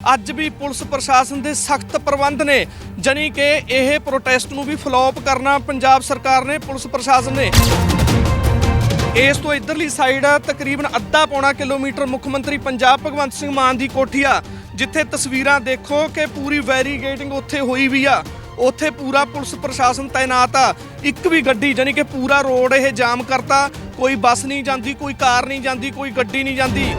ਅੱਜ ਵੀ ਪੁਲਿਸ ਪ੍ਰਸ਼ਾਸਨ ਦੇ ਸਖਤ ਪ੍ਰਬੰਧ ਨੇ, ਜਾਣੀ ਕਿ ਇਹ ਪ੍ਰੋਟੈਸਟ ਨੂੰ ਵੀ ਫਲੋਪ ਕਰਨਾ ਪੰਜਾਬ ਸਰਕਾਰ ਨੇ, ਪੁਲਿਸ ਪ੍ਰਸ਼ਾਸਨ ਨੇ। ਇਸ ਤੋਂ ਇਧਰਲੀ ਸਾਈਡ ਤਕਰੀਬਨ ਅੱਧਾ ਪੌਣਾ ਕਿਲੋਮੀਟਰ ਮੁੱਖ ਮੰਤਰੀ ਪੰਜਾਬ ਭਗਵੰਤ ਸਿੰਘ ਮਾਨ ਦੀ ਕੋਠੀ ਆ, ਜਿੱਥੇ ਤਸਵੀਰਾਂ ਦੇਖੋ ਕਿ ਪੂਰੀ ਵੈਰੀਗੇਟਿੰਗ ਉੱਥੇ ਹੋਈ ਵੀ ਆ। ਉੱਥੇ ਪੂਰਾ ਪੁਲਿਸ ਪ੍ਰਸ਼ਾਸਨ ਤਾਇਨਾਤ ਆ। ਇੱਕ ਵੀ ਗੱਡੀ, ਜਾਣੀ ਕਿ ਪੂਰਾ ਰੋਡ ਇਹ ਜਾਮ ਕਰਤਾ, ਕੋਈ ਬੱਸ ਨਹੀਂ ਜਾਂਦੀ, ਕੋਈ ਕਾਰ ਨਹੀਂ ਜਾਂਦੀ, ਕੋਈ ਗੱਡੀ ਨਹੀਂ ਜਾਂਦੀ।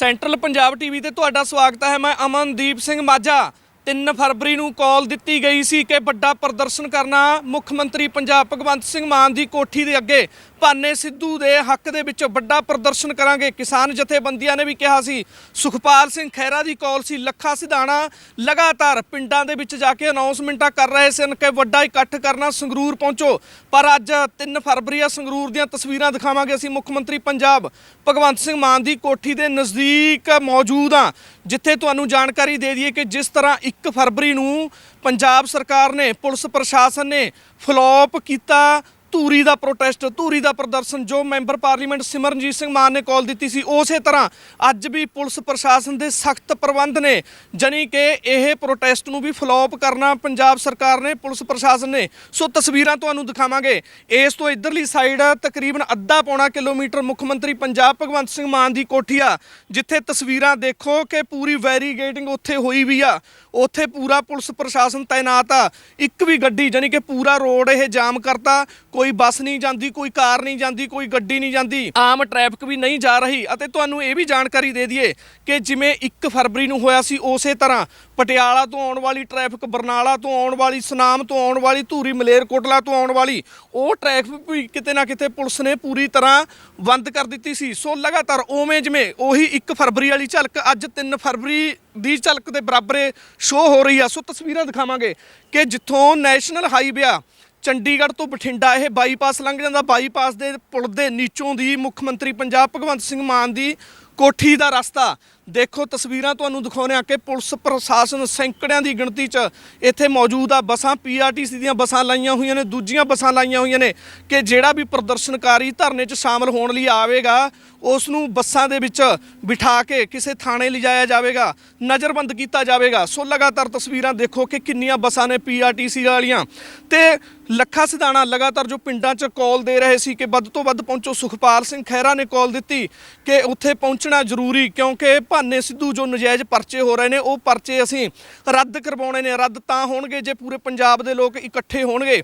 ਸੈਂਟਰਲ ਪੰਜਾਬ ਟੀਵੀ ਤੇ ਤੁਹਾਡਾ ਸਵਾਗਤ ਹੈ। ਮੈਂ ਅਮਨਦੀਪ ਸਿੰਘ ਮਾਝਾ। 3 ਫਰਵਰੀ ਨੂੰ ਕਾਲ ਦਿੱਤੀ ਗਈ ਸੀ ਕਿ ਵੱਡਾ ਪ੍ਰਦਰਸ਼ਨ ਕਰਨਾ ਮੁੱਖ ਮੰਤਰੀ ਪੰਜਾਬ ਭਗਵੰਤ ਸਿੰਘ ਮਾਨ ਦੀ ਕੋਠੀ ਦੇ ਅੱਗੇ। ਭਾਨੇ ਸਿੱਧੂ ਦੇ ਹੱਕ ਦੇ ਵਿੱਚ ਵੱਡਾ ਪ੍ਰਦਰਸ਼ਨ ਕਰਾਂਗੇ। ਕਿਸਾਨ ਜਥੇਬੰਦੀਆਂ ਨੇ ਵੀ ਕਿਹਾ ਸੀ, ਸੁਖਪਾਲ ਸਿੰਘ ਖਹਿਰਾ ਦੀ ਕਾਲ ਸੀ ਲੱਖਾ ਸਿਧਾਣਾ। ਲਗਾਤਾਰ ਪਿੰਡਾਂ ਦੇ ਵਿੱਚ ਜਾ ਕੇ ਅਨਾਉਂਸਮੈਂਟਾਂ ਕਰ ਰਹੇ ਸਨ ਕਿ ਵੱਡਾ ਇਕੱਠ ਕਰਨਾ ਸੰਗਰੂਰ ਪਹੁੰਚੋ। ਪਰ ਅੱਜ 3 ਫਰਵਰੀ ਆ, ਸੰਗਰੂਰ ਦੀਆਂ ਤਸਵੀਰਾਂ ਦਿਖਾਵਾਂਗੇ ਅਸੀਂ ਮੁੱਖ ਮੰਤਰੀ ਪੰਜਾਬ, ਭਗਵੰਤ ਸਿੰਘ ਮਾਨ ਦੀ ਕੋਠੀ ਦੇ ਨਜ਼ਦੀਕ ਮੌਜੂਦ ਆ। ਜਿੱਥੇ ਤੁਹਾਨੂੰ ਜਾਣਕਾਰੀ ਦੇ ਦਈਏ ਕਿ ਜਿਸ ਤਰ੍ਹਾਂ 1 ਫਰਵਰੀ ਨੂੰ ਪੰਜਾਬ ਸਰਕਾਰ ਨੇ, ਪੁਲਿਸ ਪ੍ਰਸ਼ਾਸਨ ਨੇ ਫਲੋਪ ਕੀਤਾ। ਧੂਰੀ ਦਾ ਪ੍ਰੋਟੈਸਟ ਧੂਰੀ ਦਾ ਪ੍ਰਦਰਸ਼ਨ ਜੋ ਮੈਂਬਰ ਪਾਰਲੀਮੈਂਟ ਸਿਮਰਨਜੀਤ ਸਿੰਘ ਮਾਨ ਨੇ ਕਾਲ ਦਿੱਤੀ ਸੀ, ਉਸੇ ਤਰ੍ਹਾਂ ਅੱਜ ਵੀ ਪੁਲਿਸ ਪ੍ਰਸ਼ਾਸਨ ਦੇ ਸਖਤ ਪ੍ਰਬੰਧ ਨੇ, ਜਾਣੀ ਕਿ ਇਹ ਪ੍ਰੋਟੈਸਟ ਨੂੰ ਵੀ ਫਲੋਪ ਕਰਨਾ ਪੰਜਾਬ ਸਰਕਾਰ ਨੇ, ਪੁਲਿਸ ਪ੍ਰਸ਼ਾਸਨ ਨੇ। ਸੋ ਤਸਵੀਰਾਂ ਤੁਹਾਨੂੰ ਦਿਖਾਵਾਂਗੇ। ਇਸ ਤੋਂ ਇਧਰਲੀ ਸਾਈਡ ਤਕਰੀਬਨ ਅੱਧਾ ਪੌਣਾ ਕਿਲੋਮੀਟਰ ਮੁੱਖ ਮੰਤਰੀ ਪੰਜਾਬ ਭਗਵੰਤ ਸਿੰਘ ਮਾਨ ਦੀ ਕੋਠੀ ਆ, ਜਿੱਥੇ ਤਸਵੀਰਾਂ ਦੇਖੋ ਕਿ ਪੂਰੀ ਵੈਰੀਗੇਟਿੰਗ ਉੱਥੇ ਹੋਈ ਵੀ ਆ। ਉੱਥੇ ਪੂਰਾ ਪੁਲਿਸ ਪ੍ਰਸ਼ਾਸਨ ਤਾਇਨਾਤ ਆ। ਇੱਕ ਵੀ ਗੱਡੀ, ਜਾਣੀ ਕਿ ਪੂਰਾ ਰੋਡ ਇਹ ਜਾਮ ਕਰਤਾ। ਕੋਈ ਬੱਸ ਨਹੀਂ ਜਾਂਦੀ, ਕੋਈ ਕਾਰ ਨਹੀਂ ਜਾਂਦੀ, ਕੋਈ ਗੱਡੀ ਨਹੀਂ ਜਾਂਦੀ। ਆਮ ਟ੍ਰੈਫਿਕ ਵੀ ਨਹੀਂ ਜਾ ਰਹੀ ਅਤੇ ਤੁਹਾਨੂੰ ਇਹ ਵੀ ਜਾਣਕਾਰੀ ਦੇ ਦਈਏ ਕਿ ਜਿਵੇਂ 1 ਫਰਵਰੀ ਨੂੰ ਹੋਇਆ ਸੀ ਉਸੇ ਤਰ੍ਹਾਂ ਪਟਿਆਲਾ ਤੋਂ ਆਉਣ ਵਾਲੀ ਟ੍ਰੈਫਿਕ ਬਰਨਾਲਾ ਤੋਂ ਆਉਣ ਵਾਲੀ, ਸੁਨਾਮ ਤੋਂ ਆਉਣ ਵਾਲੀ, ਧੂਰੀ ਮਲੇਰਕੋਟਲਾ ਤੋਂ ਆਉਣ ਵਾਲੀ, ਉਹ ਟ੍ਰੈਫਿਕ ਵੀ ਕਿਤੇ ਨਾ ਕਿਤੇ ਪੁਲਿਸ ਨੇ ਪੂਰੀ ਤਰ੍ਹਾਂ ਬੰਦ ਕਰ ਦਿੱਤੀ ਸੀ। ਸੋ ਲਗਾਤਾਰ ਉਵੇਂ ਜਿਵੇਂ ਉਹੀ 1 ਫਰਵਰੀ ਵਾਲੀ ਝਲਕ ਅੱਜ 3 ਫਰਵਰੀ ਦੀ ਝਲਕ ਦੇ ਬਰਾਬਰੇ ਸ਼ੋਅ ਹੋ ਰਹੀ ਆ। ਸੋ ਤਸਵੀਰਾਂ ਦਿਖਾਵਾਂਗੇ ਕਿ ਜਿੱਥੋਂ ਨੈਸ਼ਨਲ ਹਾਈਵੇ ਆ ਚੰਡੀਗੜ੍ਹ ਤੋਂ ਬਠਿੰਡਾ, ਇਹ ਬਾਈਪਾਸ ਲੰਘ ਜਾਂਦਾ। ਬਾਈਪਾਸ ਦੇ ਪੁਲ ਦੇ ਨੀਚੋਂ ਦੀ ਮੁੱਖ ਮੰਤਰੀ ਪੰਜਾਬ ਭਗਵੰਤ ਸਿੰਘ ਮਾਨ ਦੀ ਕੋਠੀ ਦਾ ਰਸਤਾ। ਦੇਖੋ ਤਸਵੀਰਾਂ ਤੁਹਾਨੂੰ ਦਿਖਾਉਂਦੇ ਆ ਕਿ ਪੁਲਿਸ ਪ੍ਰਸ਼ਾਸਨ ਸੈਂਕੜਿਆਂ ਦੀ ਗਿਣਤੀ 'ਚ ਇੱਥੇ ਮੌਜੂਦ ਆ। ਬੱਸਾਂ, ਪੀਆਰਟੀਸੀ ਦੀਆਂ ਬੱਸਾਂ ਲਾਈਆਂ ਹੋਈਆਂ ਨੇ। ਦੂਜੀਆਂ ਬੱਸਾਂ ਲਾਈਆਂ ਹੋਈਆਂ ਨੇ ਕਿ ਜਿਹੜਾ ਵੀ ਪ੍ਰਦਰਸ਼ਨਕਾਰੀ ਧਰਨੇ 'ਚ ਸ਼ਾਮਲ ਹੋਣ ਲਈ ਆਵੇਗਾ, ਉਸ ਨੂੰ ਬੱਸਾਂ ਦੇ ਵਿੱਚ ਬਿਠਾ ਕੇ ਕਿਸੇ ਥਾਣੇ ਲਿਜਾਇਆ ਜਾਵੇਗਾ, ਨਜ਼ਰਬੰਦ ਕੀਤਾ ਜਾਵੇਗਾ। ਸੋ ਲਗਾਤਾਰ ਤਸਵੀਰਾਂ ਦੇਖੋ ਕਿ ਕਿੰਨੀਆਂ ਬੱਸਾਂ ਨੇ ਪੀਆਰਟੀਸੀ ਵਾਲੀਆਂ। ਤੇ ਲੱਖਾ ਸਿਧਾਣਾ ਲਗਾਤਾਰ ਜੋ ਪਿੰਡਾਂ 'ਚ ਕਾਲ ਦੇ ਰਹੇ ਸੀ ਕਿ ਵੱਧ ਤੋਂ ਵੱਧ ਪਹੁੰਚੋ। ਸੁਖਪਾਲ ਸਿੰਘ ਖਹਿਰਾ ਨੇ ਕਾਲ ਦਿੱਤੀ ਕਿ ਉੱਥੇ ਪਹੁੰਚਣਾ ਜ਼ਰੂਰੀ ਕਿਉਂਕਿ ਭਾਨੇ ਸਿੱਧੂ ਜੋ ਨਜਾਇਜ਼ ਪਰਚੇ ਹੋ ਰਹੇ ਨੇ, ਉਹ ਪਰਚੇ ਅਸੀਂ ਰੱਦ ਕਰਵਾਉਣੇ ਨੇ। ਰੱਦ ਤਾਂ ਹੋਣਗੇ ਜੇ ਪੂਰੇ ਪੰਜਾਬ ਦੇ ਲੋਕ ਇਕੱਠੇ ਹੋਣਗੇ।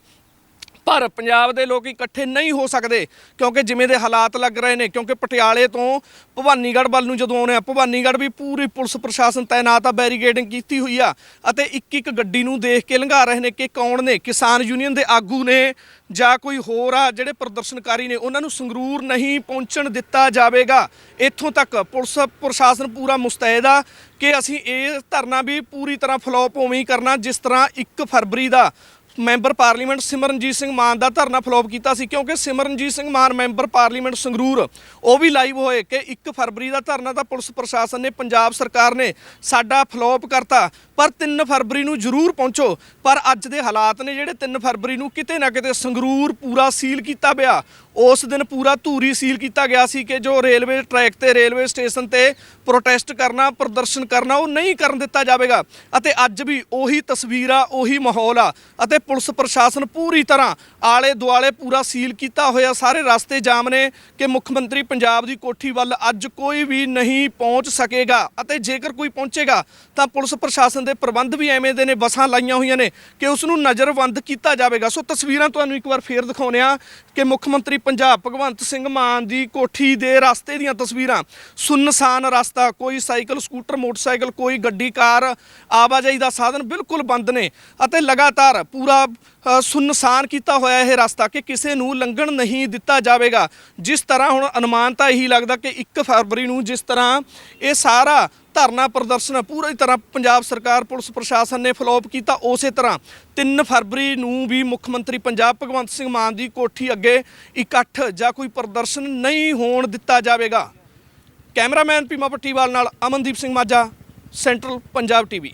ਪਰ ਪੰਜਾਬ ਦੇ ਲੋਕ ਇਕੱਠੇ ਨਹੀਂ ਹੋ ਸਕਦੇ ਕਿਉਂਕਿ ਜਿਵੇਂ ਦੇ ਹਾਲਾਤ ਲੱਗ ਰਹੇ ਨੇ, ਕਿਉਂਕਿ ਪਟਿਆਲੇ ਤੋਂ ਭਵਾਨੀਗੜ੍ਹ ਵੱਲ ਨੂੰ ਜਦੋਂ ਆਉਣੇ ਆ, ਭਵਾਨੀਗੜ੍ਹ ਵੀ ਪੂਰੀ ਪੁਲਿਸ ਪ੍ਰਸ਼ਾਸਨ ਤਾਇਨਾਤ ਆ, ਬੈਰੀਕੇਡਿੰਗ ਕੀਤੀ ਹੋਈ ਆ ਅਤੇ ਇੱਕ ਇੱਕ ਗੱਡੀ ਨੂੰ ਦੇਖ ਕੇ ਲੰਘਾ ਰਹੇ ਨੇ ਕਿ ਕੌਣ ਨੇ, ਕਿਸਾਨ ਯੂਨੀਅਨ ਦੇ ਆਗੂ ਨੇ ਜਾਂ ਕੋਈ ਹੋਰ ਆ, ਜਿਹੜੇ ਪ੍ਰਦਰਸ਼ਨਕਾਰੀ ਨੇ, ਉਹਨਾਂ ਨੂੰ ਸੰਗਰੂਰ ਨਹੀਂ ਪਹੁੰਚਣ ਦਿੱਤਾ ਜਾਵੇਗਾ। ਇੱਥੋਂ ਤੱਕ ਪੁਲਿਸ ਪ੍ਰਸ਼ਾਸਨ ਪੂਰਾ ਮੁਸਤੈਦ ਆ ਕਿ ਅਸੀਂ ਇਹ ਧਰਨਾ ਵੀ ਪੂਰੀ ਤਰ੍ਹਾਂ ਫਲੋਪ ਉਵੇਂ ਹੀ ਕਰਨਾ, ਜਿਸ ਤਰ੍ਹਾਂ 1 ਫਰਵਰੀ ਦਾ ਮੈਂਬਰ ਪਾਰਲੀਮੈਂਟ ਸਿਮਰਨਜੀਤ ਸਿੰਘ ਮਾਨ ਦਾ ਧਰਨਾ ਫਲੋਪ ਕੀਤਾ ਸੀ ਕਿਉਂਕਿ ਸਿਮਰਨਜੀਤ ਸਿੰਘ ਮਾਨ ਮੈਂਬਰ ਪਾਰਲੀਮੈਂਟ ਸੰਗਰੂਰ, ਉਹ ਵੀ ਲਾਈਵ ਹੋਏ ਕਿ 1 ਫਰਵਰੀ ਦਾ ਧਰਨਾ ਤਾਂ ਪੁਲਿਸ ਪ੍ਰਸ਼ਾਸਨ ਨੇ, ਪੰਜਾਬ ਸਰਕਾਰ ਨੇ ਸਾਡਾ ਫਲੋਪ ਕਰਤਾ। ਪਰ 3 ਫਰਵਰੀ ਨੂੰ ਜ਼ਰੂਰ ਪਹੁੰਚੋ। ਪਰ ਅੱਜ ਦੇ ਹਾਲਾਤ ਨੇ ਜਿਹੜੇ 3 ਫਰਵਰੀ ਨੂੰ ਕਿਤੇ ਨਾ ਕਿਤੇ ਸੰਗਰੂਰ ਪੂਰਾ ਸੀਲ ਕੀਤਾ ਪਿਆ। ਉਸ ਦਿਨ ਪੂਰਾ ਧੂਰੀ ਸੀਲ ਕੀਤਾ ਗਿਆ ਸੀ ਕਿ ਜੋ ਰੇਲਵੇ ਟਰੈਕ ਤੇ ਰੇਲਵੇ ਸਟੇਸ਼ਨ ਤੇ ਪ੍ਰੋਟੈਸਟ ਕਰਨਾ, ਪ੍ਰਦਰਸ਼ਨ ਕਰਨਾ, ਉਹ ਨਹੀਂ ਕਰਨ ਦਿੱਤਾ ਜਾਵੇਗਾ। ਅਤੇ ਅੱਜ ਵੀ ਉਹੀ ਤਸਵੀਰ ਆ, ਉਹੀ ਮਾਹੌਲ ਆ। ਅਤੇ ਪੁਲਿਸ ਪ੍ਰਸ਼ਾਸਨ ਪੂਰੀ ਤਰ੍ਹਾਂ ਆਲੇ ਦੁਆਲੇ ਪੂਰਾ ਸੀਲ ਕੀਤਾ ਹੋਇਆ। ਸਾਰੇ ਰਸਤੇ ਜਾਮ ਨੇ ਕਿ ਮੁੱਖ ਮੰਤਰੀ ਪੰਜਾਬ ਦੀ ਕੋਠੀ ਵੱਲ ਅੱਜ ਕੋਈ ਵੀ ਨਹੀਂ ਪਹੁੰਚ ਸਕੇਗਾ। ਅਤੇ ਜੇਕਰ ਕੋਈ ਪਹੁੰਚੇਗਾ, ਤਾਂ ਪੁਲਿਸ ਪ੍ਰਸ਼ਾਸਨ ਦੇ ਪ੍ਰਬੰਧ ਵੀ ਐਵੇਂ ਦੇ ਨੇ ਬੱਸਾਂ ਲਾਈਆਂ ਹੋਈਆਂ ਨੇ ਕਿ ਉਸ ਨੂੰ ਨਜ਼ਰਬੰਦ ਕੀਤਾ ਜਾਵੇਗਾ। ਸੋ ਤਸਵੀਰਾਂ ਤੁਹਾਨੂੰ ਇੱਕ ਵਾਰ ਫੇਰ ਦਿਖਾਉਂਦੇ ਆ ਕਿ ਮੁੱਖ ਮੰਤਰੀ ਪੰਜਾਬ ਭਗਵੰਤ ਸਿੰਘ ਮਾਨ ਦੀ ਕੋਠੀ ਦੇ ਰਸਤੇ ਦੀਆਂ ਤਸਵੀਰਾਂ। ਸੁੰਨਸਾਨ ਰਸਤਾ ਕੋਈ ਸਾਈਕਲ ਸਕੂਟਰ ਮੋਟਰਸਾਈਕਲ ਕੋਈ ਗੱਡੀ ਕਾਰ ਆਵਾਜਾਈ ਦਾ ਸਾਧਨ ਬਿਲਕੁਲ ਬੰਦ ਨੇ ਅਤੇ ਲਗਾਤਾਰ ਪੂਰਾ ਅ, ਸੁੰਨਸਾਨ ਕੀਤਾ ਹੋਇਆ ਇਹ ਰਸਤਾ ਕਿ ਕਿਸੇ ਨੂੰ ਲੰਘਣ ਨਹੀਂ ਦਿੱਤਾ ਜਾਵੇਗਾ। ਜਿਸ ਤਰ੍ਹਾਂ ਹੁਣ ਅਨੁਮਾਨ ਤਾਂ ਇਹੀ ਲੱਗਦਾ ਕਿ 1 ਫਰਵਰੀ ਨੂੰ ਜਿਸ ਤਰ੍ਹਾਂ ਇਹ ਸਾਰਾ ਧਰਨਾ ਪ੍ਰਦਰਸ਼ਨ ਪੂਰੀ ਤਰ੍ਹਾਂ ਪੰਜਾਬ ਸਰਕਾਰ, ਪੁਲਿਸ ਪ੍ਰਸ਼ਾਸਨ ਨੇ ਫਲੋਪ ਕੀਤਾ। ਉਸੇ ਤਰ੍ਹਾਂ 3 ਫਰਵਰੀ ਨੂੰ ਵੀ ਮੁੱਖ ਮੰਤਰੀ ਪੰਜਾਬ ਭਗਵੰਤ ਸਿੰਘ ਮਾਨ ਦੀ ਕੋਠੀ ਅੱਗੇ ਇਕੱਠ ਜਾਂ ਕੋਈ ਪ੍ਰਦਰਸ਼ਨ ਨਹੀਂ ਹੋਣ ਦਿੱਤਾ ਜਾਵੇਗਾ। ਕੈਮਰਾਮੈਨ ਪੀਮਾ ਪੱਟੀਵਾਲ ਨਾਲ ਅਮਨਦੀਪ ਸਿੰਘ ਮਾਝਾ, ਸੈਂਟਰਲ ਪੰਜਾਬ ਟੀਵੀ।